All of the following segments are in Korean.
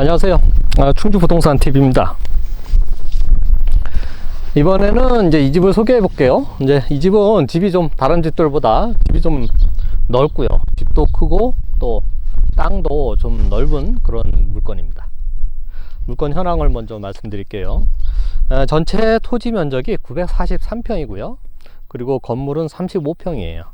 안녕하세요. 아, 충주 부동산 TV입니다. 이번에는 이제 이 집을 소개해 볼게요. 이제 이 집은 집이 좀 다른 집들보다 집이 좀 넓고요. 집도 크고 또 땅도 좀 넓은 그런 물건입니다. 물건 현황을 먼저 말씀드릴게요. 아, 전체 토지 면적이 943평이고요. 그리고 건물은 35평이에요.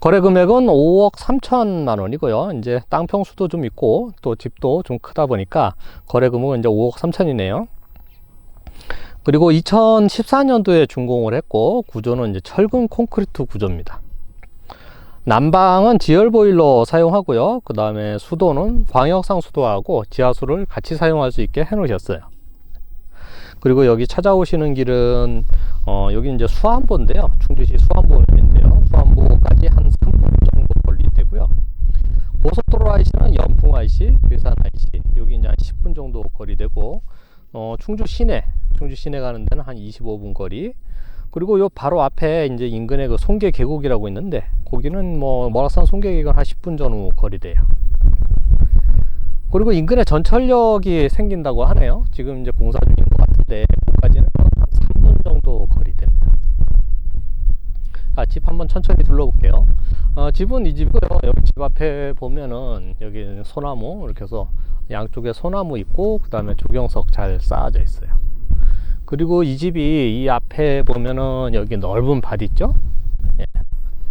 거래 금액은 5억 3천만 원이고요. 이제 땅 평수도 좀 있고 또 집도 좀 크다 보니까 거래 금액은 이제 5억 3천이네요. 그리고 2014년도에 준공을 했고 구조는 이제 철근 콘크리트 구조입니다. 난방은 지열 보일러 사용하고요. 그 다음에 수도는 광역상 수도하고 지하수를 같이 사용할 수 있게 해 놓으셨어요. 그리고 여기 찾아오시는 길은 어, 여기 이제 수안보인데요. 충주시 수안보인데요. 수안보까지 한 3분 정도 걸리되고요. 고속도로 IC는 연풍 IC, 괴산 IC 여기 이제 한 10분 정도 거리되고 어, 충주 시내, 충주 시내 가는 데는 한 25분 거리. 그리고 요 바로 앞에 이제 인근에 그 송계 계곡이라고 있는데 거기는 뭐 모락산 송계 계곡 한 10분 전후 거리돼요. 그리고 인근에 전철역이 생긴다고 하네요. 지금 이제 공사 중인 것 같은데 거기까지는 한 3분 정도 거리됩니다. 아, 집 한번 천천히 둘러볼게요. 어, 집은 이 집이고요. 여기 집 앞에 보면은 여기 소나무 이렇게 해서 양쪽에 소나무 있고 그 다음에 조경석 잘 쌓아져 있어요. 그리고 이 집이 이 앞에 보면은 여기 넓은 밭 있죠? 예.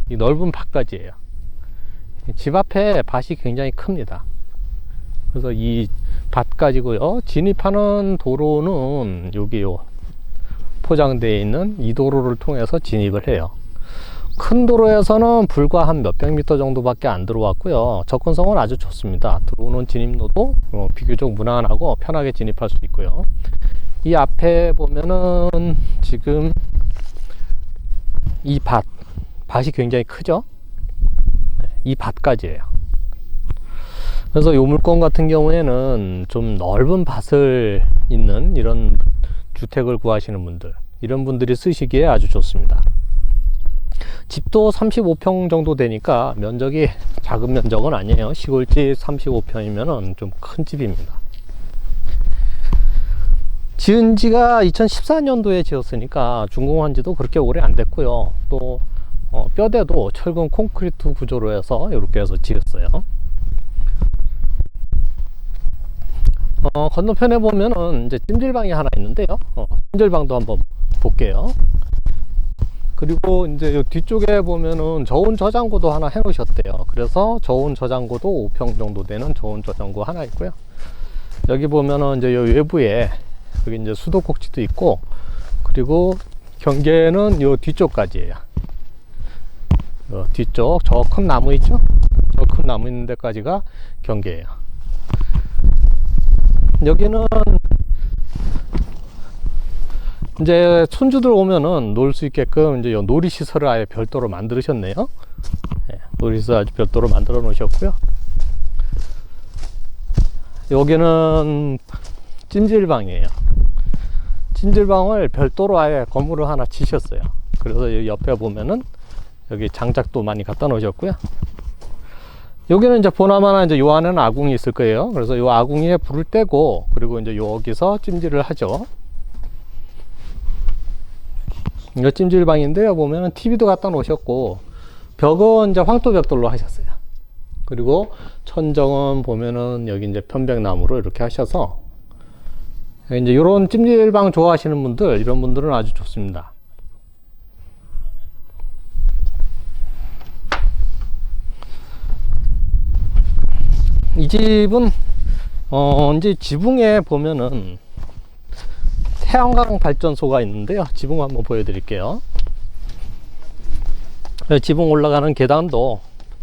이 넓은 밭까지예요. 집 앞에 밭이 굉장히 큽니다. 그래서 이밭 가지고요. 진입하는 도로는 여기요. 포장되어 있는 이 도로를 통해서 진입을 해요. 큰 도로에서는 불과 한 몇백 미터 정도밖에 안 들어왔고요. 접근성은 아주 좋습니다. 들어오는 진입로도 어, 비교적 무난하고 편하게 진입할 수 있고요. 이 앞에 보면은 지금 이 밭, 밭이 굉장히 크죠? 네, 이 밭까지예요. 그래서 요 물건 같은 경우에는 좀 넓은 밭을 있는 이런 주택을 구하시는 분들, 이런 분들이 쓰시기에 아주 좋습니다. 집도 35평 정도 되니까 면적이 작은 면적은 아니에요. 시골집 35평이면 좀 큰 집입니다. 지은 지가 2014년도에 지었으니까 준공한 지도 그렇게 오래 안 됐고요. 또 어, 뼈대도 철근 콘크리트 구조로 해서 이렇게 해서 지었어요. 어, 건너편에 보면은 이제 찜질방이 하나 있는데요. 어, 찜질방도 한번 볼게요. 그리고 이제 요 뒤쪽에 보면은 저온 저장고도 하나 해 놓으셨대요. 그래서 저온 저장고도 5평 정도 되는 저온 저장고 하나 있고요. 여기 보면은 이제 요 외부에 여기 이제 수도꼭지도 있고 그리고 경계는 요 뒤쪽까지예요. 요 뒤쪽 저 큰 나무 있죠? 저 큰 나무 있는 데까지가 경계예요. 여기는 이제 손주들 오면은 놀 수 있게끔 이제 요 놀이 시설을 아예 별도로 만드셨네요. 예, 놀이 시설 아주 별도로 만들어 놓으셨고요. 여기는 찜질방이에요. 찜질방을 별도로 아예 건물을 하나 지셨어요. 그래서 옆에 보면은 여기 장작도 많이 갖다 놓으셨고요. 여기는 이제 보나마나 이제 요 안에는 아궁이 있을 거예요. 그래서 요 아궁이에 불을 떼고 그리고 이제 여기서 찜질을 하죠. 이거 찜질방인데요. 보면은 TV도 갖다 놓으셨고 벽은 이제 황토 벽돌로 하셨어요. 그리고 천정은 보면은 여기 이제 편백나무로 이렇게 하셔서 이제 이런 찜질방 좋아하시는 분들 이런 분들은 아주 좋습니다. 이 집은 어 이제 지붕에 보면은 태양광 발전소가 있는데요. 지붕 한번 보여드릴게요. 네, 지붕 올라가는 계단도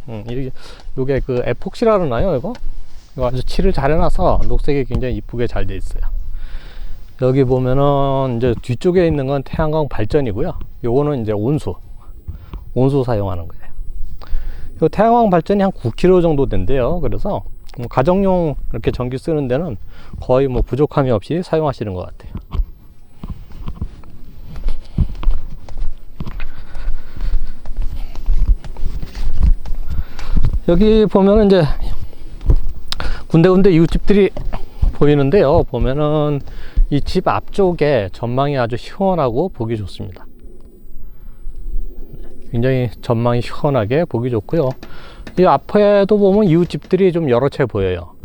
음, 이게 요게 그 에폭시라 그러나요, 이거? 이거 아주 칠을 잘 해놔서 녹색이 굉장히 이쁘게 잘 돼 있어요. 여기 보면은 이제 뒤쪽에 있는 건 태양광 발전이고요. 요거는 이제 온수, 온수 사용하는 거예요. 요 태양광 발전이 한 9kg 정도 된대요. 그래서 뭐 가정용 이렇게 전기 쓰는 데는 거의 뭐 부족함이 없이 사용하시는 것 같아요. 여기 보면은 이제 군데군데 이웃집들이 보이는데요. 보면은 이 집 앞쪽에 전망이 아주 시원하고 보기 좋습니다. 굉장히 전망이 시원하게 보기 좋고요. 이 앞에도 보면 이웃집들이 좀 여러 채 보여요.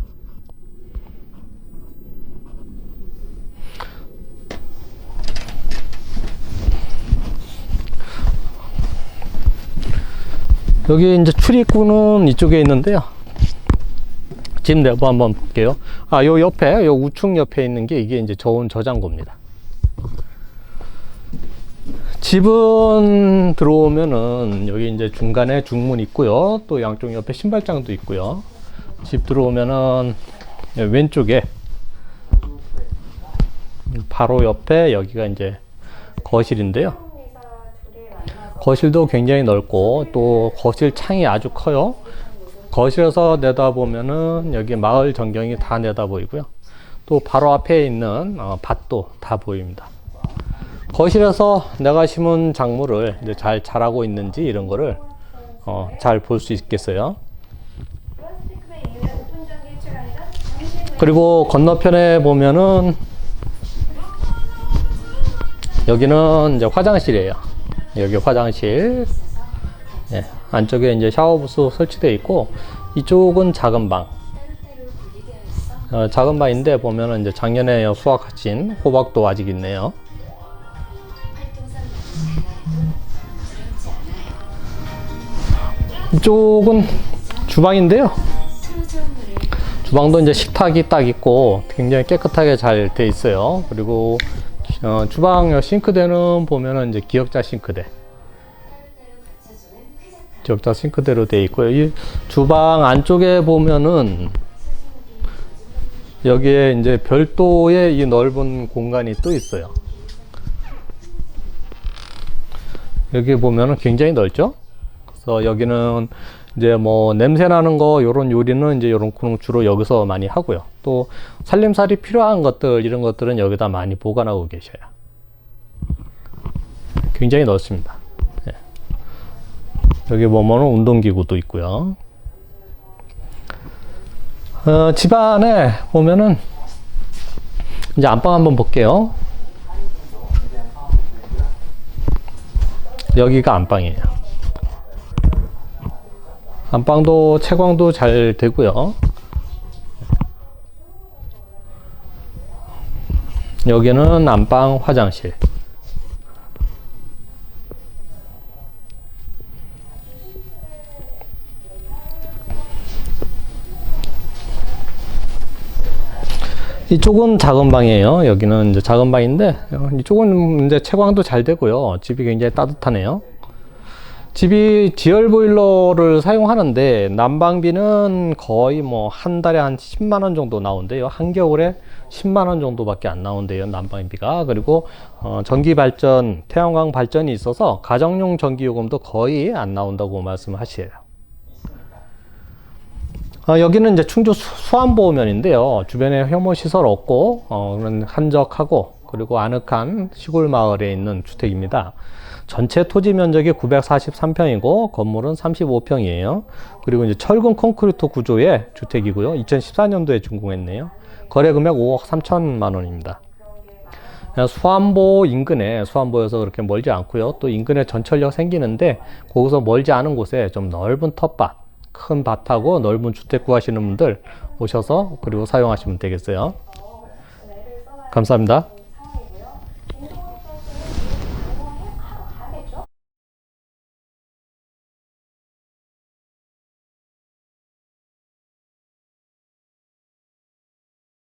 여기 이제 출입구는 이쪽에 있는데요. 집 내부 한번 볼게요. 아, 요 옆에, 요 우측 옆에 있는 게 이게 이제 저온 저장고입니다. 집은 들어오면은 여기 이제 중간에 중문 있고요. 또 양쪽 옆에 신발장도 있고요. 집 들어오면은 왼쪽에 바로 옆에 여기가 이제 거실인데요. 거실도 굉장히 넓고 또 거실 창이 아주 커요. 거실에서 내다보면은 여기 마을 전경이 다 내다 보이고요. 또 바로 앞에 있는 어, 밭도 다 보입니다. 거실에서 내가 심은 작물을 이제 잘 자라고 있는지 이런 거를 어, 잘 볼 수 있겠어요. 그리고 건너편에 보면은 여기는 이제 화장실이에요. 여기 화장실. 예, 안쪽에 이제 샤워부스 설치되어 있고 이쪽은 작은 방. 어, 작은 방인데 보면은 이제 작년에 수확하신 호박도 아직 있네요. 이쪽은 주방인데요. 주방도 이제 식탁이 딱 있고 굉장히 깨끗하게 잘 돼 있어요. 그리고 어, 주방 싱크대는 보면은 이제 기역자 싱크대. 기역자 싱크대로 돼 있고요. 이 주방 안쪽에 보면은 여기에 이제 별도의 이 넓은 공간이 또 있어요. 여기 보면은 굉장히 넓죠? 그래서 여기는 이제 뭐 냄새 나는 거 요런 요리는 이제 요런 거는 주로 여기서 많이 하고요. 또 살림살이 필요한 것들 이런 것들은 여기다 많이 보관하고 계셔요. 굉장히 넓습니다. 예. 여기 보면은 운동기구도 있고요. 어, 집안에 보면은 이제 안방 한번 볼게요. 여기가 안방이에요. 안방도 채광도 잘 되고요. 여기는 안방 화장실. 이쪽은 작은 방이에요. 여기는 이제 작은 방인데 어, 이쪽은 이제 채광도 잘 되고요. 집이 굉장히 따뜻하네요. 집이 지열 보일러를 사용하는데 난방비는 거의 뭐 한 달에 한 10만 원 정도 나온대요. 한겨울에 10만 원 정도밖에 안 나온대요. 난방비가. 그리고 어, 전기 발전, 태양광 발전이 있어서 가정용 전기 요금도 거의 안 나온다고 말씀하시에요. 어, 여기는 이제 충주 수- 수안보면인데요. 주변에 혐오 시설 없고 어, 한적하고 그리고 아늑한 시골 마을에 있는 주택입니다. 전체 토지 면적이 943평이고 건물은 35평이에요. 그리고 이제 철근 콘크리트 구조의 주택이고요. 2014년도에 준공했네요. 거래 금액 5억 3천만 원입니다. 수안보 인근에 수안보에서 그렇게 멀지 않고요. 또 인근에 전철역 생기는데 거기서 멀지 않은 곳에 좀 넓은 텃밭, 큰 밭하고 넓은 주택 구하시는 분들 오셔서 그리고 사용하시면 되겠어요. 감사합니다.